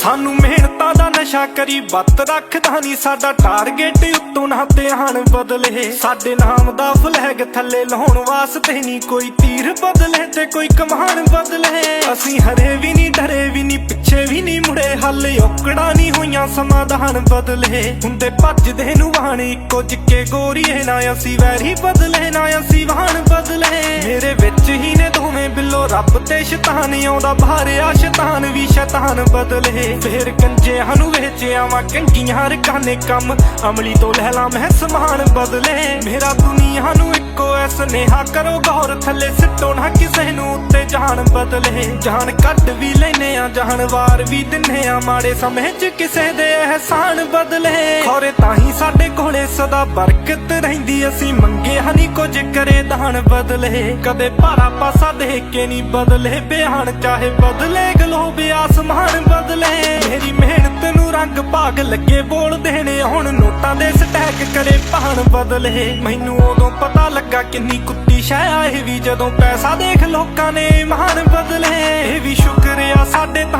ਸਾਨੂੰ ਮਿਹਨਤਾਂ ਦਾ ਨਸ਼ਾ ਕਰੀ ਬੱਤ ਰੱਖਦਾ ਨਹੀਂ ਸਾਡਾ ਟਾਰਗੇਟ ਉੱਤੋਂ ਨਾ ਧਿਆਨ ਬਦਲੇ। ਸਾਡੇ ਨਾਮ ਦਾ ਫਲੈਗ ਥੱਲੇ ਲਾਉਣ ਵਾਸਤੇ ਨਹੀਂ ਕੋਈ ਤੀਰ ਬਦਲੇ ਤੇ ਕੋਈ ਕਮਾਨ ਬਦਲੇ। ਅਸੀਂ ਹਰੇ ਵੀ ਨਹੀਂ ਡਰੇ ਵੀ ਨਹੀਂ ਪਿੱਛੇ ਵੀ ਨਹੀਂ ਮੁੜੇ, ਹਾਲੇ ਔਕੜਾਂ ਨਹੀਂ ਹੋਈਆਂ ਸਮਾਧਾਨ ਬਦਲੇ। ਹੁੰਦੇ ਭੱਜਦੇ ਨੂੰ ਵਾਣ ਇੱਕੋ ਜਿੱਕੇ ਗੋਰੀਏ, ਨਾ ਅਸੀਂ ਵੈਰੀ ਬਦਲੇ, ਨਾ ਅਸੀਂ ਵਾਹਣ ਰੱਬ ਤੇ ਸ਼ੈਤਾਨ ਆਉਂਦਾ, ਭਾਰਿਆ ਸ਼ੈਤਾਨ ਵੀ ਸ਼ੈਤਾਨ ਬਦਲੇ। ਫੇਰ ਕੰਜਿਆਂ ਨੂੰ ਵੇਚਿਆ ਵਾ ਕੰਗੀਆਂ ਰਕਾਨੇ ਕੰਮ। ਅਮਲੀ ਤੋਂ ਲੈ ਲਾ ਮੈਂ ਸਮਾਨ ਬਦਲੇ। ਮੇਰਾ ਦੁਨੀਆ ਨੂੰ ਇੱਕੋ ਐ ਸੁਨੇਹਾ, ਕਰੋ ਗੌਰ ਥੱਲੇ ਸਿੱਟੋ ਨਾ ਕਿਸੇ ਨੂੰ ਉੱਤੇ ਜਾਨ ਬਦਲੇ। ਜਾਨ ਕੱਢ ਵੀ ਲੈਨੇ ਆ ਜਾਨ ਵਾਰ ਵੀ ਦਿੰਨੇ ਆ, ਮਾੜੇ ਸਮੇਂ 'ਚ ਕਿਸੇ ਦੇ ਅਹਿਸਾਨ ਬਦਲੇ। ਖੌਰੇ ਤਾਂ ਹੀ ਸਾਡੇ ਕੋਲੇ ਸਦਾ ਬਰਕਤ ਰਹਿੰਦੀ ਅਸੀਂ ਮੰਗਿਆ ਨਹੀਂ ਕੁਝ ਕਰੇ ਦਾਨ ਬਦਲੇ। ਕਦੇ ਭਾਰਾ ਪਾਸਾ ਦੇਖ ਕੇ ਨਹੀਂ ਬਦਲੇ। ਬਿਆਨ ਚਾਹੇ ਬਦਲੇ, ਗਲੋਬ ਆਸਮਾਨ ਬਦਲੇ। ਮੇਰੀ ਮਿਹਨਤ ਨੂੰ ਰੰਗ ਭਾਗ ਲੱਗੇ ਬੋਲ ਦੇਣੇ। ਹੁਣ ਨੋਟਾਂ ਦੇ ਸਟੈਕ ਕਰੇ ਭਾਣ ਬਦਲੇ। ਮੈਨੂੰ ਉਦੋਂ ਪਤਾ ਲੱਗਾ ਕਿੰਨੀ ਕੁੱਤੀ ਸ਼ੈ ਆ ਵੀ ਜਦੋਂ ਪੈਸਾ ਦੇਖ ਲੋਕਾਂ ਨੇ। ਇਮਾਨ ਬਦਲੇ।